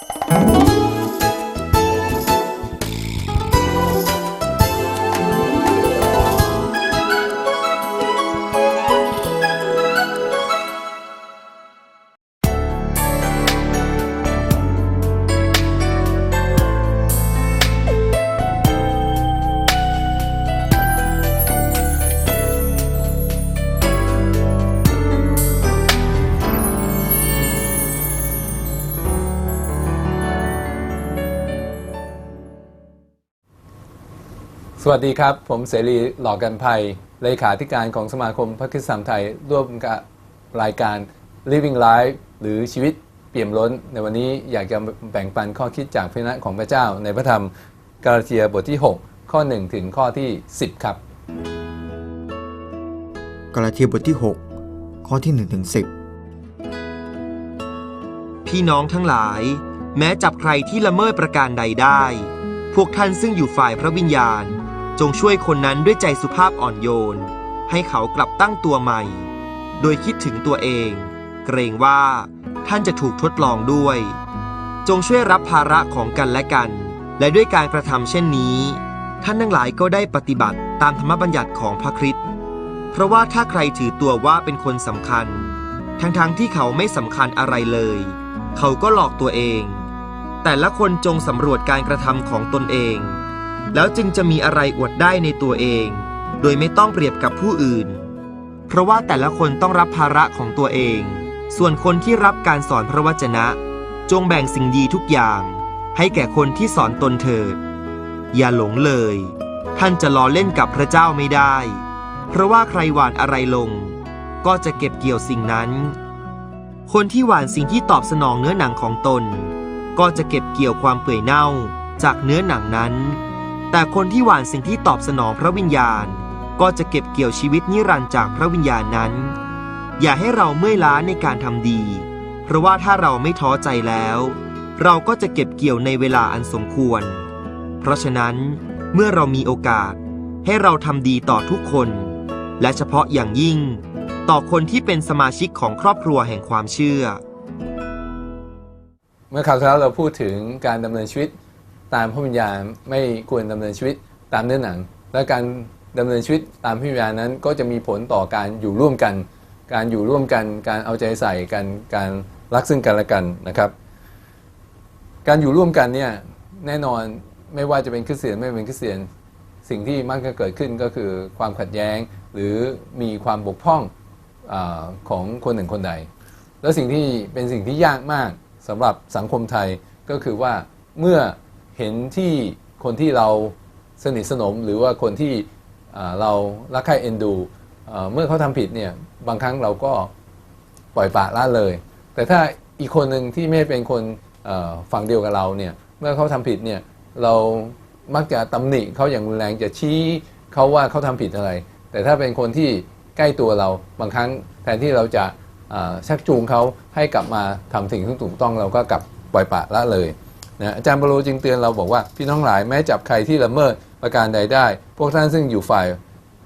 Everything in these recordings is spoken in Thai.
you สวัสดีครับ ผมเสรีหล่อกันภัย เลขาธิการของสมาคมพระคริสตธรรมไทย ร่วมกับรายการ Living Life หรือชีวิตเปี่ยมล้น ในวันนี้อยากจะแบ่งปันข้อคิดจากพระวจนะของพระเจ้า ในพระธรรมกาลาเทียบทที่ 6 ข้อ 1 ถึงข้อที่ 10 ครับกาลาเทียบทที่ 6 ข้อที่1ถึง10 พี่น้องทั้งหลาย แม้จับใครที่ละเมิดประการใดได้ พวกท่านซึ่งอยู่ฝ่ายพระวิญญาณ จงช่วยคนนั้นด้วยใจสุภาพอ่อนโยน ให้เขากลับตั้งตัวใหม่ โดยคิดถึงตัวเอง เกรงว่าท่านจะถูกทดลองด้วย จงช่วยรับภาระของกันและกัน และด้วยการกระทำเช่นนี้ ท่านทั้งหลายก็ได้ปฏิบัติตามธรรมบัญญัติของพระคริสต์เพราะว่าถ้าใครถือตัวว่าเป็นคนสำคัญ ทั้งๆที่เขาไม่สำคัญอะไรเลย เขาก็หลอกตัวเอง แต่ละคนจงสำรวจการกระทำของตนเอง แล้วจึงจะมีอะไรอวดได้ในตัวเอง โดยไม่ต้องเปรียบกับผู้อื่น เพราะว่าแต่ละคนต้องรับภาระของตัวเอง ส่วนคนที่รับการสอนพระวจนะ จงแบ่งสิ่งดีทุกอย่าง ให้แก่คนที่สอนตนเถิด อย่าหลงเลย ท่านจะล้อเล่นกับพระเจ้าไม่ได้ เพราะว่าใครหวานอะไรลง ก็จะเก็บเกี่ยวสิ่งนั้น คนที่หวานสิ่งที่ตอบสนองเนื้อหนังของตน ก็จะเก็บเกี่ยวความเปื่อยเน่าจากเนื้อหนังนั้น แต่คนที่หวานสิ่งที่ตอบสนองพระวิญญาณ ก็จะเก็บเกี่ยวชีวิตนิรันดร์จากพระวิญญาณนั้น อย่าให้เราเมื่อยล้าในการทำดี เพราะว่าถ้าเราไม่ท้อใจแล้ว เราก็จะเก็บเกี่ยวในเวลาอันสมควร เพราะฉะนั้นเมื่อเรามีโอกาส ให้เราทำดีต่อทุกคน และเฉพาะอย่างยิ่ง ต่อคนที่เป็นสมาชิกของครอบครัวแห่งความเชื่อ เมื่อคราวที่แล้วเราพูดถึงการดำเนินชีวิต ตามพระวิญญาณไม่ควรดำเนินชีวิตตามเนื้อหนัง และการดำเนินชีวิตตามพระวิญญาณนั้น ก็จะมีผลต่อการอยู่ร่วมกัน การอยู่ร่วมกัน การเอาใจใส่กันการรักซึ่งกันและกันนะครับ การอยู่ร่วมกันเนี่ยแน่นอนไม่ว่าจะเป็นคริสเตียนไม่เป็นคริสเตียนสิ่งที่มักจะเกิดขึ้นก็คือความขัดแย้งหรือมีความบกพร่องอของคนหนึ่งคนใด แล้วสิ่งที่เป็นสิ่งที่ยากมากสำหรับสังคมไทยก็คือว่าเมื่อ เห็นที่คนที่เราสนิทสนมหรือว่าคนที่เรารักใคร่เอ็นดู เมื่อเขาทำผิดเนี่ยบางครั้งเราก็ปล่อยปละละเลย แต่ถ้าอีกคนหนึ่งที่ไม่เป็นคนฝั่งเดียวกับเราเนี่ยเมื่อเขาทำผิดเนี่ยเรามักจะตำหนิเขาอย่างรุนแรงจะชี้เขาว่าเขาทำผิดอะไร แต่ถ้าเป็นคนที่ใกล้ตัวเราบางครั้งแทนที่เราจะชักจูงเขาให้กลับมาทำสิ่งที่ถูกต้องเราก็กลับปล่อยปละละเลย นะอาจารย์บรโลจึงเตือนเราบอกว่าพี่น้องหลายแม้จับใครที่ละเมิดประการใดได้ พวกท่านซึ่งอยู่ฝ่าย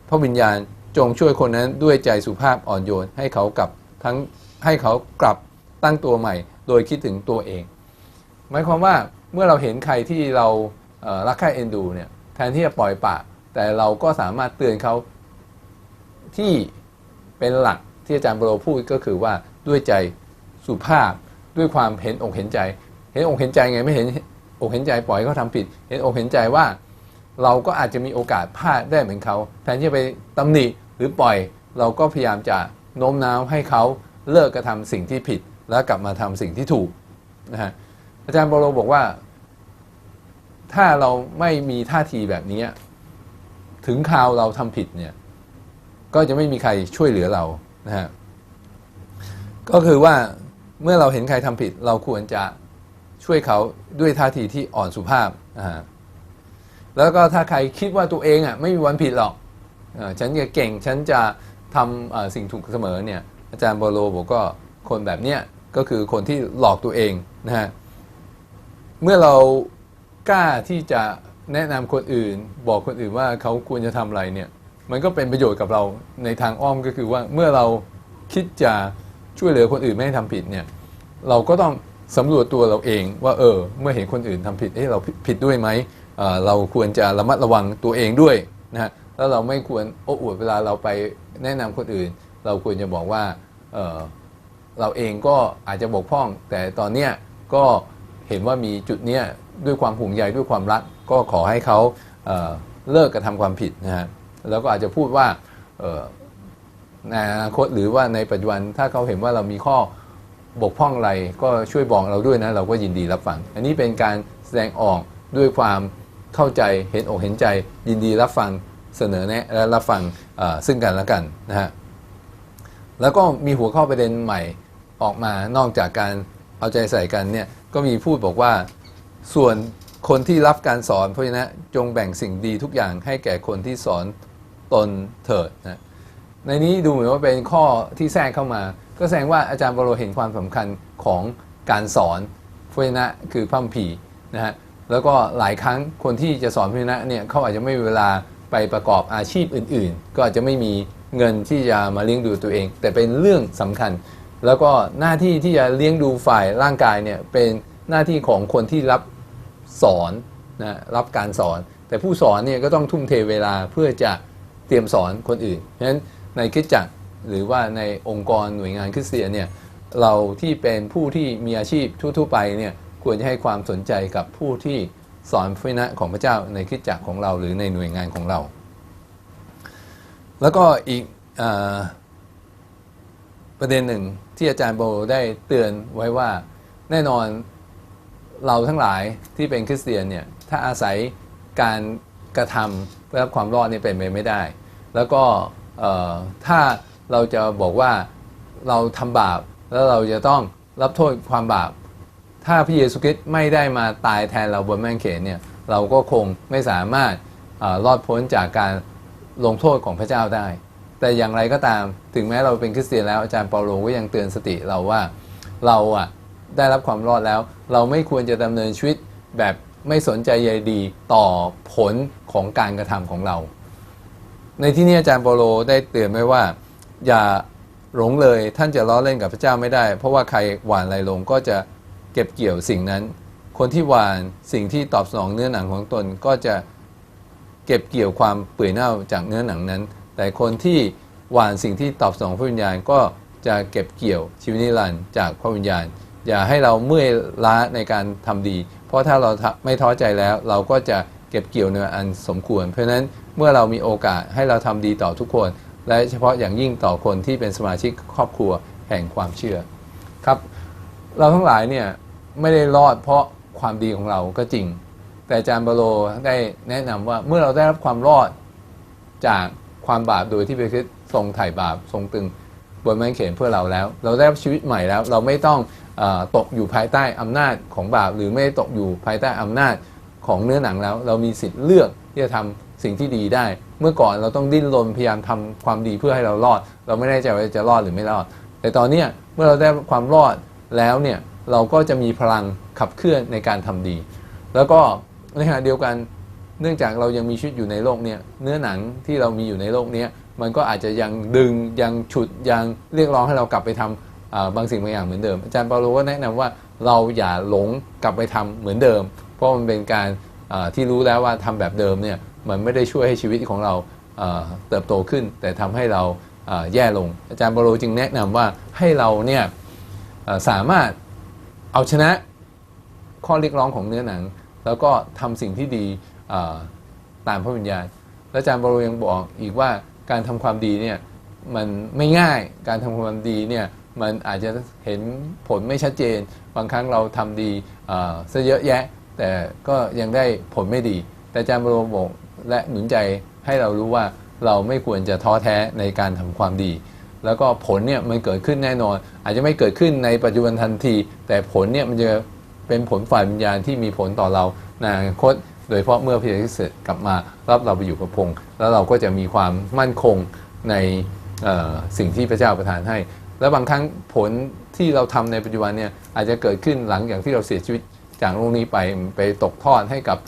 พระวิญญาณจงช่วยคนนั้นด้วยใจสุภาพอ่อนโยนให้เขากลับทั้งให้เขากลับตั้งตัวใหม่ โดยคิดถึงตัวเอง หมายความว่าเมื่อเราเห็นใครที่เรารักใคร่เอ็นดูเนี่ยแทนที่จะปล่อยปะแต่เราก็สามารถเตือนเขาที่เป็นหลักที่อาจารย์บรโลพูดก็คือว่าด้วยใจสุภาพด้วยความเห็นอกเห็นใจ เห็นอกเห็นใจไงไม่เห็นอกเห็นใจปล่อยเขาทำผิด เห็นอกเห็นใจว่า เราก็อาจจะมีโอกาสพลาดได้เหมือนเขาแทนที่จะไปตำหนิหรือปล่อยเราก็พยายามจะโน้มน้าวให้เขาเลิกกระทำสิ่งที่ผิด แล้วกลับมาทำสิ่งที่ถูกนะฮะอาจารย์โบโลบอกว่า ถ้าเราไม่มีท่าทีแบบนี้ถึงคราวเราทำผิดเนี่ยก็จะไม่มีใครช่วยเหลือเรานะฮะก็คือว่าเมื่อเราเห็นใครทำผิด เราควรจะ ช่วยเขาด้วยท่าทีที่อ่อนสุภาพนะฮะแล้วก็ถ้าใครคิดว่าตัวเองอะไม่มีวันผิดหรอกอฉันจะเก่งฉันจะทำสิ่งถูกเสมอเนี่ยอาจารย์โบโลบอกก็คนแบบเนี้ยก็คือคนที่หลอกตัวเองนะฮะเมื่อเรากล้าที่จะแนะนำคนอื่น บอกคนอื่นว่าเขาควรจะทำอะไรเนี่ยมันก็เป็นประโยชน์กับเราในทางอ้อมก็คือว่าเมื่อเราคิดจะช่วยเหลือคนอื่นไม่ให้ทำผิดเนี่ยเราก็ต้อง สำรวจตัวเราเองว่าเออ เมื่อเห็นคนอื่นทำผิดเอ๊ะเราผิดผิดด้วยไหมเเราควรจะระมัดระวังตัวเองด้วยนะฮะแล้วเราไม่ควรโอ้อวดเวลาเราไปแนะนำคนอื่น เราควรจะบอกว่าเออเราเองก็อาจจะบกพร่อง แต่ตอนเนี้ยก็เห็นว่ามีจุดเนี้ยด้วยความห่วงใยด้วยความรัก ก็ขอให้เขาเเลิกกระทำความผิดนะฮะแล้วก็อาจจะพูดว่าในอนาคตหรือว่าในปัจจุบันถ้าเขาเห็นว่าเรามีข้อ บกพร่องอะไรก็ช่วยบอกเราด้วยนะ เราก็ยินดีรับฟัง อันนี้เป็นการแสดงออกด้วยความเข้าใจเห็นอกเห็นใจ ยินดีรับฟังเสนอแนะและรับฟังซึ่งกันและกันนะฮะแล้วก็มีหัวข้อประเด็นใหม่ออกมานอกจากการเอาใจใส่กันเนี่ยก็มีพูดบอกว่าส่วนคนที่รับการสอนเพราะฉะนั้นจงแบ่งสิ่งดีทุกอย่างให้แก่คนที่สอนตนเถิดนะในนี้ดูเหมือนว่าเป็นข้อที่แทรกเข้ามา ก็แสดงว่าอาจารย์บรโลเห็นความสำคัญของการสอนพระวจนะคือพัมภีนะฮะแล้วก็หลายครั้งคนที่จะสอนพระวจนะเนี่ยเขาอาจจะไม่มีเวลาไปประกอบอาชีพอื่น ๆ ก็อาจจะไม่มีเงินที่จะมาเลี้ยงดูตัวเอง แต่เป็นเรื่องสำคัญ แล้วก็หน้าที่ที่จะเลี้ยงดูฝ่ายร่างกายเนี่ยเป็นหน้าที่ของคนที่รับสอนนะรับการสอน แต่ผู้สอนเนี่ยก็ต้องทุ่มเทเวลาเพื่อจะเตรียมสอนคนอื่นเพราะฉะนั้นในคริสตจักร หรือว่าในองค์กรหน่วยงานคริสเตียนเนี่ยเราที่เป็นผู้ที่มีอาชีพทั่วๆไปเนี่ยควรจะให้ความสนใจกับผู้ที่สอนพระนะของพระเจ้าในคริสตจักรของเราหรือในหน่วยงานของเรา แล้วก็อีกอประเด็นหนึ่งที่อาจารย์โบได้เตือนไว้ว่าแน่นอนเราทั้งหลายที่เป็นคริสเตียนเนี่ยถ้าอาศัยการกระทำเพื่อรับความรอดนี่เป็นไปไม่ได้ แล้วก็ถ้า เราจะบอกว่าเราทำบาปแล้วเราจะต้องรับโทษความบาป ถ้าพระเยซูคริสต์ไม่ได้มาตายแทนเราบนแมงเขนเนี่ยเราก็คงไม่สามารถเออรอดพ้นจากการลงโทษของพระเจ้าได้ แต่อย่างไรก็ตามถึงแม้เราเป็นคริสเตียนแล้วอาจารย์เปาโลก็ยังเตือนสติเราว่าเราอะได้รับความรอดแล้ว เราไม่ควรจะดำเนินชีวิตแบบไม่สนใจใยดีต่อผลของการกระทำของเรา ในที่นี้อาจารย์เปาโลได้เตือนไว้ว่า อย่าหลงเลยท่านจะล้อเล่นกับพระเจ้าไม่ได้ เพราะว่าใครหวานอะไรลงก็จะเก็บเกี่ยวสิ่งนั้น คนที่หวานสิ่งที่ตอบสนองเนื้อหนังของตนก็จะเก็บเกี่ยวความเปื่อยเน่าจากเนื้อหนังนั้น แต่คนที่หวานสิ่งที่ตอบสนองพระวิญญาณก็จะเก็บเกี่ยวชีวิตนิรันดร์จากพระวิญญาณ อย่าให้เราเมื่อยล้าในการทำดี เพราะถ้าเราไม่ท้อใจแล้ว เราก็จะเก็บเกี่ยวในอันสมควร เพราะฉะนั้นเมื่อเรามีโอกาสให้เราทำดีต่อทุกคน และเฉพาะอย่างยิ่งต่อคนที่เป็นสมาชิกครอบครัวแห่งความเชื่อครับ เราทั้งหลายเนี่ยไม่ได้รอดเพราะความดีของเราก็จริง แต่อาจารย์บาโลได้แนะนำว่าเมื่อเราได้รับความรอดจากความบาปโดยที่พระคริสต์ทรงไถ่บาปทรงตึงบนไม้เขนเพื่อเราแล้ว เราได้รับชีวิตใหม่แล้ว เราไม่ต้องอตกอยู่ภายใต้อำนาจของบาป หรือไม่ตกอยู่ภายใต้อำนาจของเนื้อหนังแล้ว เรามีสิทธิ์เลือกที่จะทำ สิ่งที่ดีได้ เมื่อก่อนเราต้องดิ้นรนพยายามทำความดีเพื่อให้เรารอด เราไม่แน่ใจว่าจะรอดหรือไม่รอด แต่ตอนนี้เมื่อเราได้ความรอดแล้วเนี่ยเราก็จะมีพลังขับเคลื่อนในการทำดี แล้วก็ในขณะเดียวกันเนื่องจากเรายังมีชีวิตอยู่ในโลกเนี้ยเนื้อหนังที่เรามีอยู่ในโลกเนี้ยมันก็อาจจะยังดึงยังฉุดยังเรียกร้องให้เรากลับไปทำอ่าบางสิ่งบางอย่างเหมือนเดิม อาจารย์เปาโลก็แนะนำว่าเราอย่าหลงกลับไปทำเหมือนเดิม เพราะมันเป็นการที่รู้แล้วว่าทำแบบเดิมเนี่ย มันไม่ได้ช่วยให้ชีวิตของเราเติบโตขึ้น แต่ทำให้เราแย่ลง อาจารย์เปาโลจึงแนะนำว่าให้เราเนี่ยสามารถเอาชนะข้อเรียกร้องของเนื้อหนัง แล้วก็ทำสิ่งที่ดีตามพระวิญญาณและอาจารย์บรโลยังบอกอีกว่าการทำความดีเนี่ยมันไม่ง่ายการทำความดีเนี่ยมันอาจจะเห็นผลไม่ชัดเจน บางครั้งเราทำดีซะเยอะแยะ แต่ก็ยังได้ผลไม่ดี แต่อาจารย์บรโลบอก และหนุนใจให้เรารู้ว่าเราไม่ควรจะท้อแท้ในการทำความดี แล้วก็ผลเนี่ยมันเกิดขึ้นแน่นอน อาจจะไม่เกิดขึ้นในปัจจุบันทันที แต่ผลเนี่ยมันจะเป็นผลฝ่ายวิญญาณที่มีผลต่อเราในอนาคตโดยเฉพาะเมื่อพระเยซูสกลับมารับเราไปอยู่กับพงค์แล้วเราก็จะมีความมั่นคงในสิ่งที่พระเจ้าประทานให้ และบางครั้งผลที่เราทำในปัจจุบันเนี่ยอาจจะเกิดขึ้นหลังจากที่เราเสียชีวิตจากโลกนี้ไปไปตกทอดให้กับ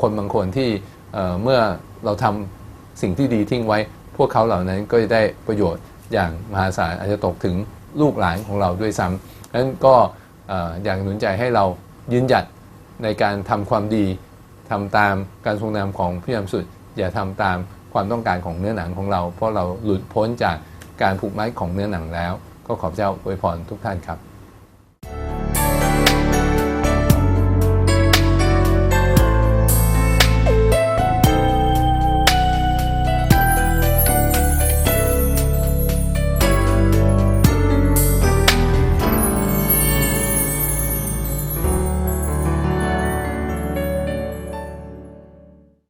คนบางคนที่ เเมื่อเราทำสิ่งที่ดีทิ้งไว้ พวกเขาเหล่านั้นก็จะได้ประโยชน์อย่างมหาศาลอาจจะตกถึงลูกหลานของเราด้วยซ้ำดังนั้นก็เอ่อยากหนุนใจให้เรายืนหยัดในการทำความดีทำตามการทรงนามของพระยามสุด อย่าทำตามความต้องการของเนื้อหนังของเรา เพราะเราหลุดพ้นจากการผูกมัดของเนื้อหนังแล้ว ก็ขอบเจ้าอวยพรทุกท่านครับ